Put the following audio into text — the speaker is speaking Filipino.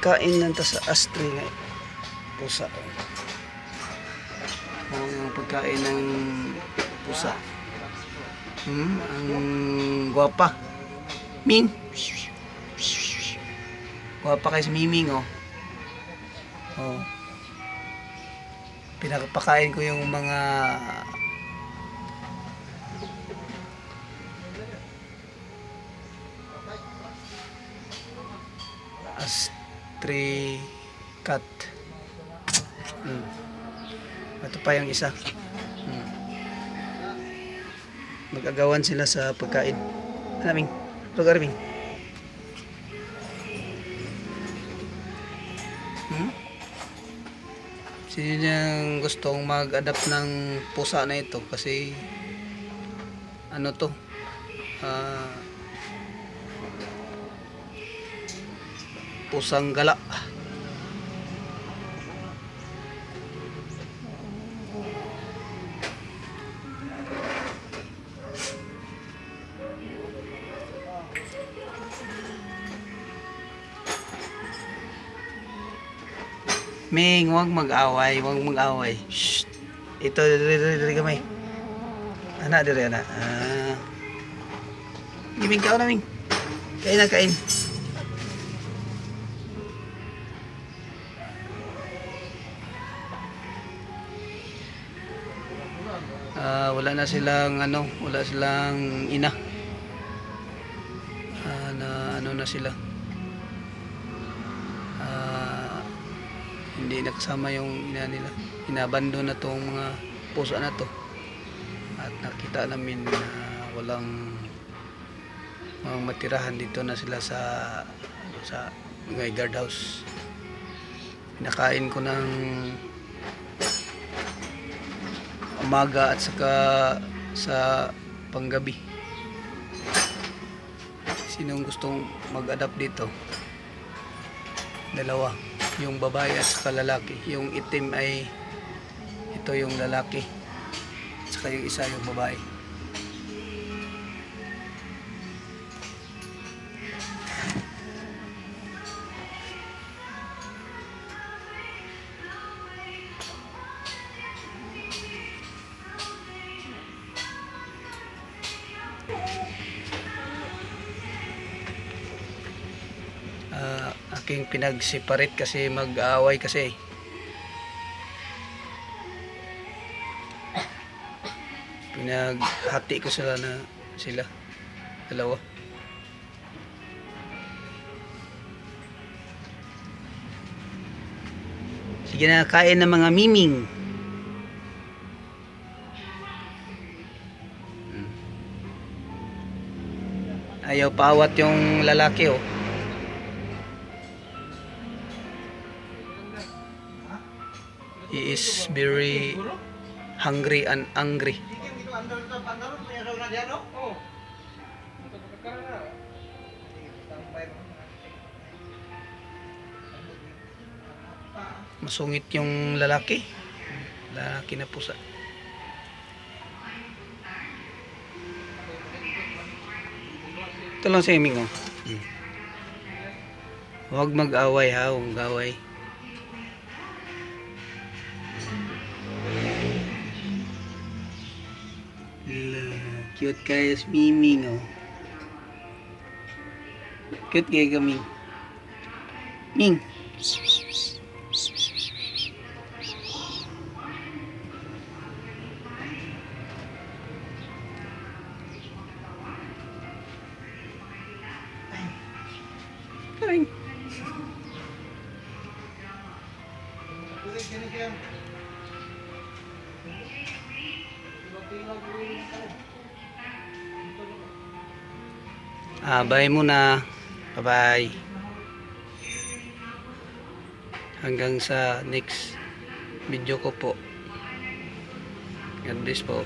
pagkain nanta sa astri nga pusa. Ang pagkain ng pusa. Hmm, ang gwapa. Ming. Gwapa kay si Miming oh. Oh. Pinapakain ko yung mga astray cat. Hmm. Ito pa yung isa. Hmm. Mag-agawan sila sa pagkain. Anaming, lugar Ming. Hmm? Sino niyang gustong mag-adapt ng pusa na ito kasi ano to ah pusang gala Ming, huwag mag-away, huwag mag-away. Shh. Ito, diri, diri, diri kamay. Ana, diri, ana. Ah. Giming ka na, Ming. Kain na, kain. Ah, wala na silang ano, wala silang ina. Ah, na ano na sila. Ah, hindi nakasama yung ina nila. Inabando na tong mga pusa na to. At nakita namin na walang mga matirahan dito na sila sa sa guard house. Pinakain ko ng umaga at saka sa panggabi. Sinong gustong mag-adapt dito? Dalawa. Yung babae at saka lalaki. Yung itim ay ito yung lalaki. At saka yung isa yung babae. Ah, aking pinag-separate kasi mag-aaway kasi. Pinaghati ko sila na sila dalawa. Sige na, kain ng mga miming. Ayaw paawat yung lalaki oh. He is very hungry and angry. Masungit yung lalaki. Lalaki na pusa. Ito lang si Eming oh. Hmm. Huwag mag-away ha, huwag mag-away. Cute kayo si Miming oh. Cute kayo kami. Ming. Ay. Ah, bye muna. Bye-bye. Hanggang sa next video ko po. God bless po.